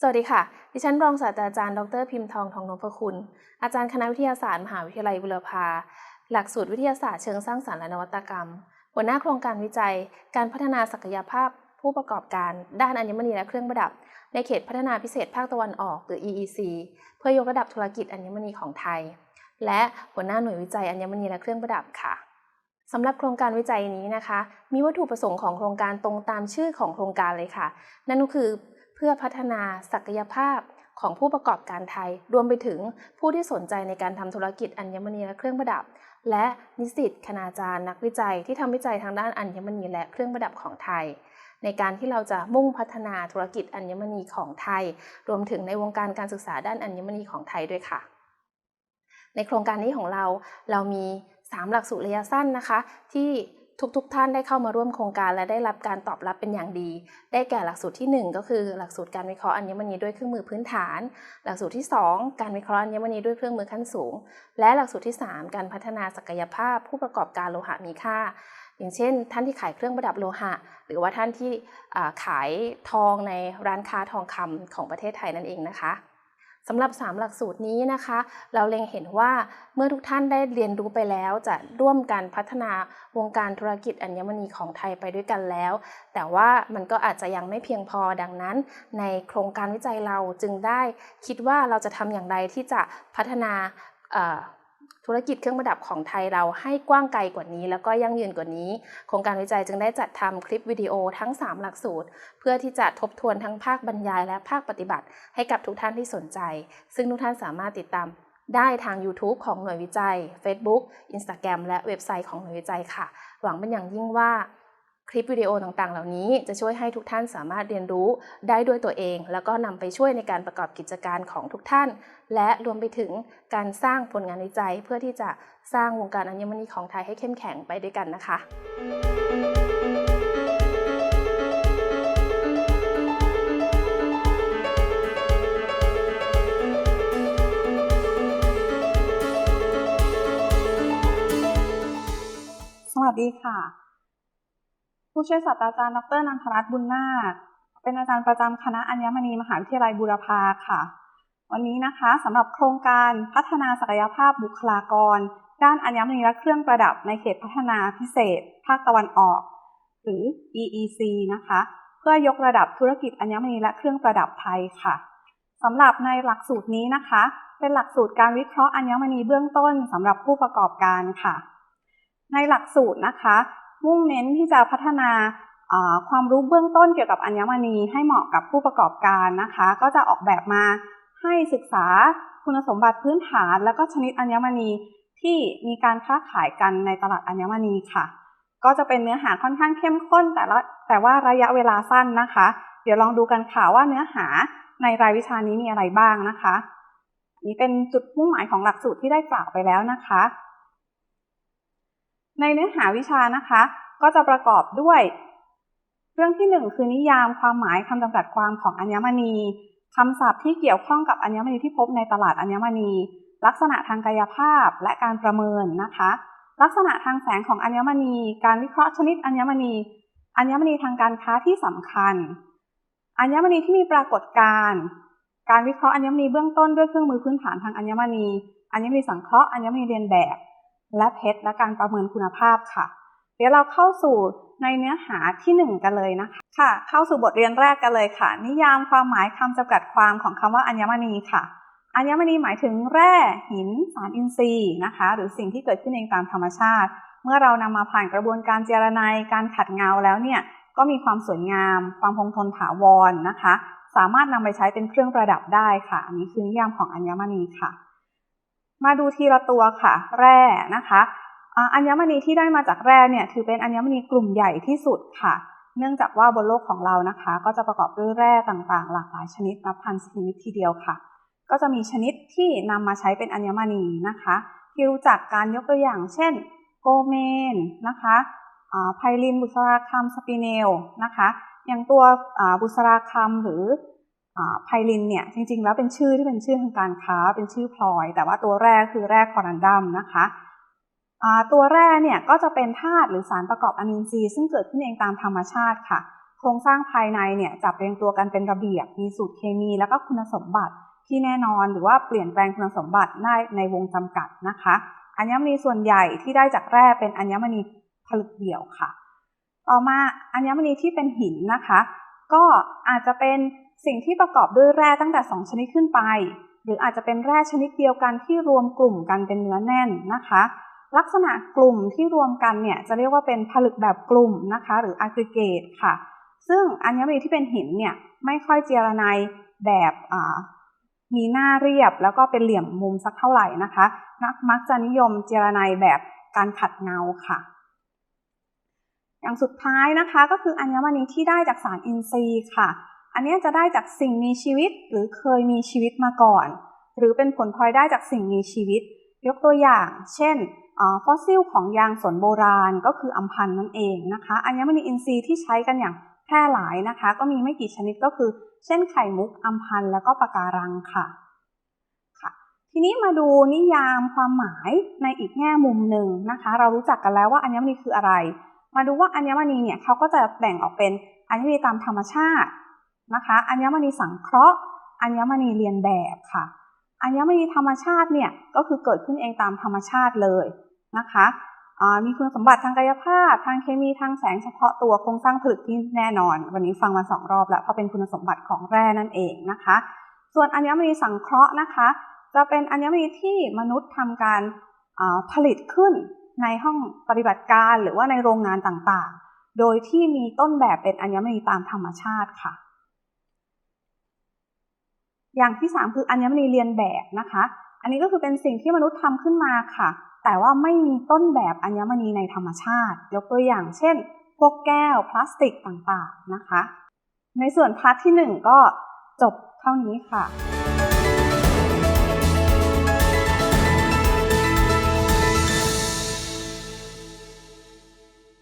สวัสดีค่ะ ดิฉันรองศาสตราจารย์ ดรพิมพ์ทองทองนพคุณ อาจารย์คณะวิทยาศาสตร์มหาวิทยาลัยบุรพา หลักสูตรวิทยาศาสตร์เชิงสร้างสรรค์และนวัตกรรม หัวหน้าโครงการวิจัย การพัฒนาศักยภาพผู้ประกอบการ ด้านอัญมณีและเครื่องประดับ ในเขตพัฒนาพิเศษภาคตะวันออกหรือ EEC เพื่อยกระดับธุรกิจอัญมณีของไทย และหัวหน้าหน่วยวิจัยอัญมณีและเครื่องประดับค่ะสำหรับโครงการวิจัยนี้นะคะ มีวัตถุประสงค์ของโครงการตรงตามชื่อของโครงการเลยค่ะ นั่นก็คือ เพื่อพัฒนาศักยภาพของผู้ประกอบการไทย รวมไปถึงผู้ที่สนใจในการทำธุรกิจอัญมณีและเครื่องประดับ และนิสิตคณาจารย์นักวิจัยที่ทำวิจัยทางด้านอัญมณีและเครื่องประดับของไทย ในการที่เราจะมุ่งพัฒนาธุรกิจอัญมณีของไทย รวมถึงในวงการการศึกษาด้านอัญมณีของไทยด้วยค่ะ ในโครงการนี้ของเราเรามี 3 หลักสูตรระยะสั้นนะคะ ที่ ทุกๆทท่านได้เข้ามาร่วมโครงการและได้รับการตอบรับเป็นอย่างดี ได้แก่หลักสูตรที่ 1 ก็คือหลักสูตรการวิเคราะห์อัญมณีด้วยเครื่องมือพื้นฐาน หลักสูตรที่ 2 การวิเคราะห์อัญมณีด้วยเครื่องมือขั้นสูง และหลักสูตรที่ 3 การพัฒนาศักยภาพ ผู้ประกอบการโลหะมีค่า อย่างเช่น ท่านที่ขายเครื่องประดับโลหะ หรือว่าท่านที่ขายทองในร้านค้าทองคำของประเทศไทยนั่นเองนะคะ สำหรับ 3 หลักสูตรนี้นะคะ เราเล็งเห็นว่าเมื่อทุกท่านได้เรียนรู้ไปแล้วจะร่วมกันพัฒนาวงการธุรกิจอัญมณีของไทยไปด้วยกันแล้ว แต่ว่ามันก็อาจจะยังไม่เพียงพอดังนั้น ในโครงการวิจัยเราจึงได้คิดว่าเราจะทำอย่างไรที่จะพัฒนา ธุรกิจเครื่องประดับของไทยเราให้กว้างไกลกว่านี้ แล้วก็ยั่งยืนกว่านี้ โครงการวิจัยจึงได้จัดทำคลิปวิดีโอทั้ง 3 หลักสูตร เพื่อที่จะทบทวนทั้งภาคบรรยายและภาคปฏิบัติ ให้กับทุกท่านที่สนใจ ซึ่งทุกท่านสามารถติดตามได้ทาง YouTube ของหน่วยวิจัย Facebook Instagram และเว็บไซต์ของหน่วยวิจัยค่ะ หวังเป็นอย่างยิ่งว่า คลิปวิดีโอต่างๆ เหล่านี้จะช่วยให้ทุกท่านสามารถเรียนรู้ได้ด้วยตัวเอง แล้วก็นำไปช่วยในการประกอบกิจการของทุกท่าน และรวมไปถึงการสร้างผลงานวิจัย เพื่อที่จะสร้างวงการอัญมณีของไทยให้เข้มแข็งไปด้วยกันนะคะสวัสดีค่ะ ผู้ช่วยศาสตราจารย์ดรนันทรัตน์บุญนาคเป็นอาจารย์ประจำคณะอัญมณีมหาวิทยาลัยบูรพาค่ะ วันนี้นะคะสำหรับโครงการพัฒนาศักยภาพบุคลากร ด้านอัญมณีและเครื่องประดับในเขตพัฒนาพิเศษ ภาคตะวันออก หรือ EEC นะคะ เพื่อยกระดับธุรกิจอัญมณีและเครื่องประดับไทยค่ะสำหรับในหลักสูตรนี้นะคะ เป็นหลักสูตรการวิเคราะห์อัญมณีเบื้องต้นสำหรับผู้ประกอบการค่ะ ในหลักสูตรนะคะ มุ่งเน้นที่จะพัฒนาความรู้เบื้องต้นเกี่ยวกับอัญมณีให้เหมาะกับผู้ประกอบการนะคะ ก็จะออกแบบมาให้ศึกษาคุณสมบัติพื้นฐาน แล้วก็ชนิดอัญมณีที่มีการค้าขายกันในตลาดอัญมณีค่ะ ก็จะเป็นเนื้อหาค่อนข้างเข้มข้น แต่ละแต่ว่าระยะเวลาสั้นนะคะ เดี๋ยวลองดูกันค่ะว่าเนื้อหาในรายวิชานี้มีอะไรบ้างนะคะ นี่เป็นจุดมุ่งหมายของหลักสูตรที่ได้กล่าวไปแล้วนะคะ ในเนื้อหาวิชานะคะ ก็จะประกอบด้วย เรื่องที่ 1 คือนิยามความหมายคำจำกัดความของอัญมณีคำศัพท์ที่เกี่ยวข้องกับอัญมณีที่พบในตลาดอัญมณี ลักษณะทางกายภาพและการประเมินนะคะ ลักษณะทางแสงของอัญมณี การวิเคราะห์ชนิดอัญมณี อัญมณีทางการค้าที่สำคัญ อัญมณีที่มีปรากฏการณ์การวิเคราะห์อัญมณีเบื้องต้นด้วยเครื่องมือพื้นฐานทางอัญมณี อัญมณีสังเคราะห์อัญมณีเรียนแบบ และเพชรและการประเมินคุณภาพค่ะ เดี๋ยวเราเข้าสู่ในเนื้อหาที่ 1 กันเลยนะคะค่ะ เข้าสู่บทเรียนแรกกันเลยค่ะ นิยามความหมายคำจำกัดความของคำว่าอัญมณีค่ะ อัญมณีหมายถึงแร่หิน สารอินทรีย์นะคะ หรือสิ่งที่เกิดขึ้นเองตามธรรมชาติ เมื่อเรานำมาผ่านกระบวนการเจรไนการขัดเงาแล้วเนี่ยก็มีความสวยงาม ความคงทนถาวรนนะคะ สามารถนำไปใช้เป็นเครื่องประดับได้ค่ะ อันนี้คือนิยามของอัญมณีค่ะ มาดูทีละตัวค่ะ แร่นะคะอัญมณีที่ได้มาจากแร่เนี่ยถือเป็นอัญมณีกลุ่มใหญ่ที่สุดค่ะ เนื่องจากว่าบนโลกของเรานะคะ ก็จะประกอบด้วยแร่ต่างๆ หลากหลายชนิดนับพันชนิดทีเดียวค่ะ ก็จะมีชนิดที่นำมาใช้เป็นอัญมณีนะคะ ที่รู้จักการยกตัวอย่าง เช่น โกเมนนะคะไพลินบุษราคัมสปิเนลนะคะ อย่างตัวบุษราคัมหรือ ไพลินเนี่ยจริงๆ แล้วเป็นชื่อที่เป็นชื่อทางการค้าเป็นชื่อพลอย แต่ว่าตัวแรกคือแร่คอรันดัมนะคะตัวแร่เนี่ยก็จะเป็นธาตุหรือสารประกอบอนินทรีย์ซึ่งเกิดขึ้นเองตามธรรมชาติค่ะ โครงสร้างภายในเนี่ยจับเรียงตัวกันเป็นระเบียบ มีสูตรเคมีแล้วก็คุณสมบัติที่แน่นอนหรือว่าเปลี่ยนแปลงคุณสมบัติได้ในวงจำกัดนะคะอัญมณีส่วนใหญ่ที่ได้จากแร่เป็นอัญมณีผลึกเดี่ยวค่ะ ต่อมาอัญมณีที่เป็นหินนะคะ ก็อาจจะเป็น สิ่งที่ประกอบด้วยแร่ตั้งแต่ 2 ชนิดขึ้นไป หรืออาจจะเป็นแร่ชนิดเดียวกันที่รวมกลุ่มกันเป็นเนื้อแน่นนะคะ ลักษณะกลุ่มที่รวมกันเนี่ยจะเรียกว่าเป็นผลึกแบบกลุ่มนะคะ หรือ aggregate ค่ะ ซึ่งอัญมณีที่เป็นหินเนี่ยไม่ค่อยเจรไนแบบมีหน้าเรียบแล้วก็เป็นเหลี่ยมมุมสักเท่าไหร่นะคะนักมักจะนิยมเจรไนแบบการขัดเงาค่ะ อย่างสุดท้ายนะคะก็คืออัญมณีที่ได้จากสารอินทรีย์ค่ะ อันนี้จะได้จากสิ่งมีชีวิตหรือเคยมีชีวิตมาก่อน หรือเป็นผลพลอยได้จากสิ่งมีชีวิต ยกตัวอย่าง เช่นฟอสซิลของยางสนโบราณก็คืออัมพันธ์นั่นเองนะคะอัญมณีอินทรีย์ที่ใช้กันอย่างแพร่หลายนะคะ ก็มีไม่กี่ชนิดก็คือ เช่นไข่มุกอัมพันแล้วก็ปะการังค่ะค่ะ ทีนี้มาดูนิยามความหมายในอีกแง่มุมหนึ่งนะคะ เรารู้จักกันแล้วว่าอัญมณีคืออะไร มาดูว่าอัญมณีเนี่ยเขาก็จะแบ่งออกเป็นอัญมณีตามธรรมชาติ นะคะ อัญมณีสังเคราะห์ อัญมณีเรียนแบบค่ะ อัญมณีธรรมชาติเนี่ยก็คือเกิดขึ้นเองตามธรรมชาติเลยนะคะมีคุณสมบัติทางกายภาพ ทางเคมี ทางแสงเฉพาะตัวโครงสร้างผลึกที่แน่นอน วันนี้ฟังมาสองรอบแล้ว เพราะเป็นคุณสมบัติของแร่นั่นเองนะคะ ส่วนอัญมณีสังเคราะห์นะคะ จะเป็นอัญมณีที่มนุษย์ทำการผลิตขึ้นในห้องปฏิบัติการหรือว่าในโรงงานต่างๆ โดยที่มีต้นแบบเป็นอัญมณีตามธรรมชาติค่ะ อย่างที่ 3 คืออัญมณีเรียนแบบนะคะ อันนี้ก็คือเป็นสิ่งที่มนุษย์ทำขึ้นมาค่ะ แต่ว่าไม่มีต้นแบบอัญมณีในธรรมชาติ ยกตัวอย่างเช่น พวกแก้วพลาสติกต่างๆนะคะ ในส่วนพาร์ทที่ 1 ก็จบเท่านี้ค่ะ